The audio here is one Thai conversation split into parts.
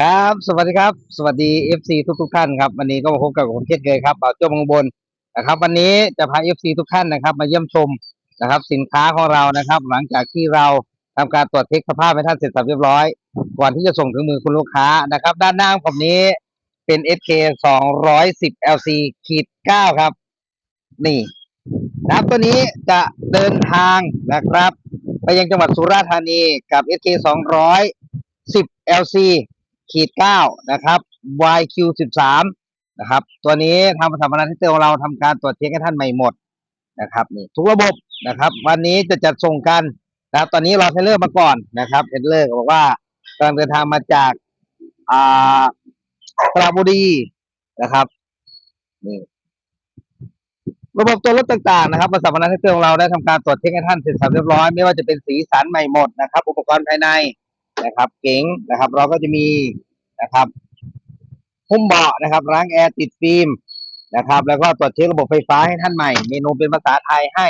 ครับ สวัสดีครับ สวัสดี FC ทุกทุกท่านครับ วันนี้ก็มาพบกับผมเช่นเคยครับบ่าวโจ้เมองบนนะครับ วันนี้จะพา FC ทุกท่านนะครับ มาเยี่ยมชมนะครับ สินค้าของเรานะครับ หลังจากที่เราทำการตรวจเช็คสภาพให้ท่านเสร็จสับเรียบร้อย ก่อนที่จะส่งถึงมือคุณลูกค้านะครับ ด้านหน้าของผมนี้เป็น SK 210 LC ขีด9ครับ นี่นะครับตัวนี้จะเดินทางนะครับ ไปยังจังหวัดสุราษฎร์ธานีกับ SK 210 LC ขีดเก้านะครับ YQ สิบสามนะครับ ตัวนี้ทางสถาบันที่เตอร์ของเราทำการตรวจเช็คให้ท่านใหม่หมดนะครับนี่ทุกระบบนะครับ วันนี้จะจัดส่งกันนะครับ ตอนนี้รอเทเลอร์มาก่อนนะครับเทเลอร์บอกว่ากำลังเดินทางมาจากอ่าสระบุรีนะครับนี่ระบบตัวรถต่างๆนะครับสถาบันที่เตอของเราได้ทำการตรวจเช็คให้ท่านเสร็จสับเรียบร้อย ไม่ว่าจะเป็นสีสันใหม่หมดนะครับ อุปกรณ์ภายใน นะครับ เก๋งนะครับ เราก็จะมีนะครับหุ้มเบาะนะครับล้างแอร์ติดฟิล์มนะครับ แล้วก็ตรวจเช็คระบบไฟฟ้าให้ท่านใหม่ เมนูเป็นภาษาไทยให้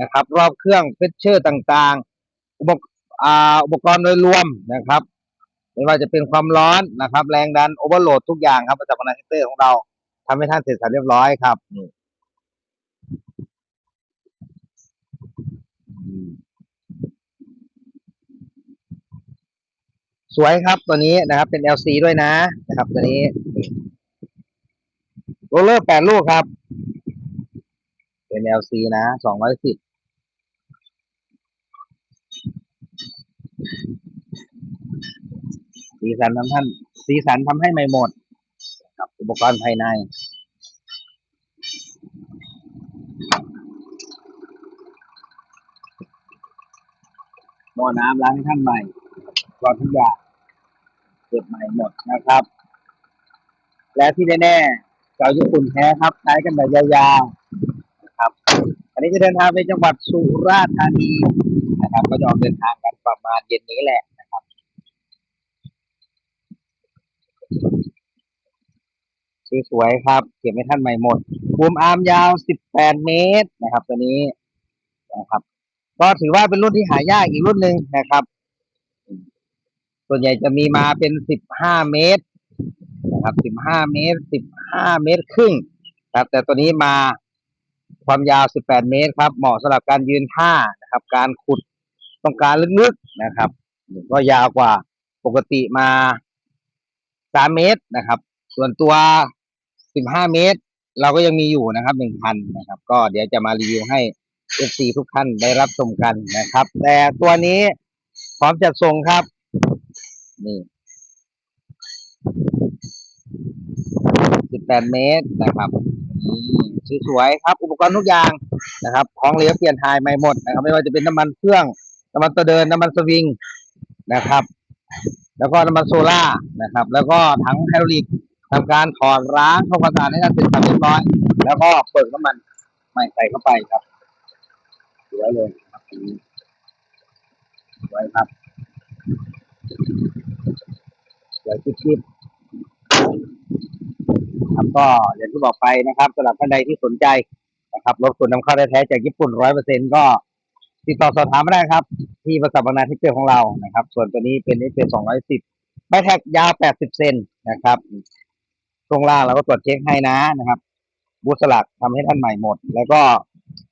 นะครับ รอบเครื่องเฟชเชอร์ต่างๆ อุปกอ่าอุปกรณ์โดยรวมนะครับไม่ว่าจะเป็นความร้อนนะครับ แรงดันโอเวอร์โหลดทุกอย่างครับประจำวันเตอร์ของเราทำให้ท่านเสร็จสรรเรียบร้อยครับนี่อืม สวยครับตัวนี้นะครับ เป็น LC ด้วยนะนะครับ ตัวนี้โรลเลอร์แปดลูกครับ เป็น LC นะสองร้อยสิบสีสันทำท่านสีสันทำให้ไม่หมดครับอุปกรณ์ภายในหม้อน้ำล้างให้ท่านใหม่กรอนทุกอย่าง เก็บใหม่หมดนะครับ และที่แน่ๆเจ้าญี่ปุ่นแท้ครับใช้กันแบบยาวๆนะครับ อันนี้จะเดินทางไปจังหวัดสุราษฎร์ธานีนะครับ ก็จะออกเดินทางกันประมาณเย็นนี้แหละนะครับสวยๆครับ เก็บให้ท่านใหม่หมดบูมอาร์มยาว 18 เมตรนะครับ ตัวนี้นะครับ ก็ถือว่าเป็นรุ่นที่หายากอีกรุ่นหนึ่งนะครับ ส่วนใหญ่จะมีมาเป็น15เมตรนะครับ15เมตร15เมตรครึ่งครับ แต่ตัวนี้มาความยาว18เมตรครับ เหมาะสำหรับการยืนท่านะครับ การขุดต้องการลึกๆนะครับ ก็ยาวกว่าปกติมา3เมตรนะครับ ส่วนตัว15เมตร เราก็ยังมีอยู่นะครับ1,000นะครับ ก็เดี๋ยวจะมารีวิวให้ FC ทุกท่านได้รับชมกันนะครับ แต่ตัวนี้พร้อมจัดส่งครับ นี่18เมตรนะครับนี่สวยๆครับ อุปกรณ์ทุกอย่างนะครับ ของเหลวเปลี่ยนถ่ายใหม่หมดนะครับ ไม่ว่าจะเป็นน้ำมันเครื่อง น้ำมันตัวเดิน น้ำมันสวิงนะครับ แล้วก็น้ำมันโซล่านะครับ แล้วก็ถังไฮดรอลิกทำการถอดล้างทำความสะอาดให้ท่านเสร็จสับเรียบร้อย แล้วก็เปิดน้ำมันใหม่ใส่เข้าไปครับสวยเลยครับสวยครับส วยชิบๆครับก็อย่างที่บอกไปนะครับสำหรับท่านใดที่สนใจนะครับรถขนนำเข้าแท้ๆจากญี่ปุ่นร้อยเปอร์เซ็นก็ติดต่อสอบถามมาได้ครับ ที่บริษัทบางนาที่เจอของเรานะครับ ส่วนตัวนี้เป็น s อสองร้อยสิบใบแท็กยาวแปดสิบเซนนะครับช่วงล่างเราก็ตรวจเช็คให้นะนะครับ บูสลักทำให้ท่านใหม่หมด แล้วก็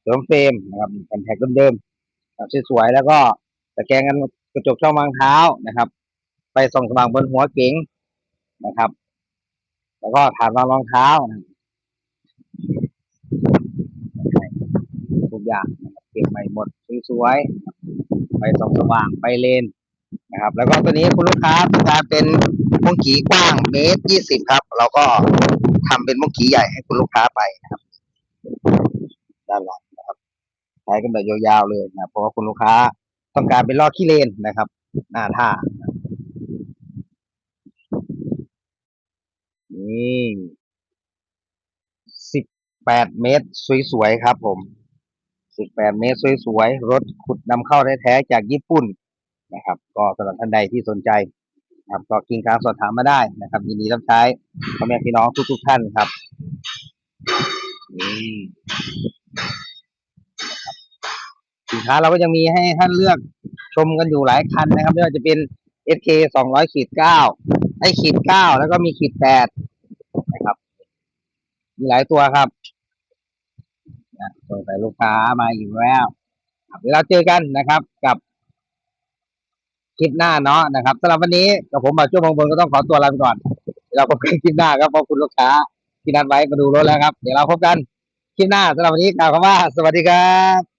เสริมเฟรมนะครับแผ่นแท็กเดิมๆสวยๆแล้วก็ตะแกรงกันกระจกช่องวางเท้านะครับ ไปส่องสว่างบนหัวเก๋งนะครับ แล้วก็ฐานวางรองเท้านะทุกอย่างเก็บใหม่หมดสวยๆไปส่องสว่างไปเลนนะครับ แล้วก็ตัวนี้คุณลูกค้าต้องการเป็นมุ้งขีกว้างเมตรยี่สิบครับ เราก็ทำเป็นมุ้งขีใหญ่ให้คุณลูกค้าไปนะครับ ด้านหลังนะครับใช้กันแบบยาวๆเลยนะเพราะว่าคุณลูกค้าต้องการเป็นลอขี้เลนนะครับ หน้าท่า นี่สิบแปดเมตรสวยๆครับ ผมสิบแปดเมตรสวยๆรถขุดนำเข้าแท้ๆจากญี่ปุ่นนะครับ ก็สำหรับท่านใดที่สนใจนะครับก็กินการสอบถามมาได้นะครับ ยินดีรับใช้พ่อแม่พี่น้องทุก ๆ ท่านครับนี่สินค้าเราก็ยังมีให้ท่านเลือกชมกันอยู่หลายคันนะครับไม่ว่าจะเป็น SK 200ขีด9 ไอ้ขีดเก้าแล้วก็มีขีดแปดนะครับ มีหลายตัวครับนะสงสัยลูกค้ามาอีกแล้วเดี๋ยวเราเจอกันนะครับ กับคลิปหน้าเนาะนะครับสำหรับวันนี้กับผมบ่าวช่วงบางบนก็ต้องขอตัวลาไปก่อนเดี๋ยวเราพบกันคลิปหน้าครับเพราะคุณลูกค้าที่นัดไว้มาดูรถแล้วครับ เดี๋ยวเราพบกันคลิปหน้าสำหรับวันนี้กล่าวคำว่า สวัสดีครับ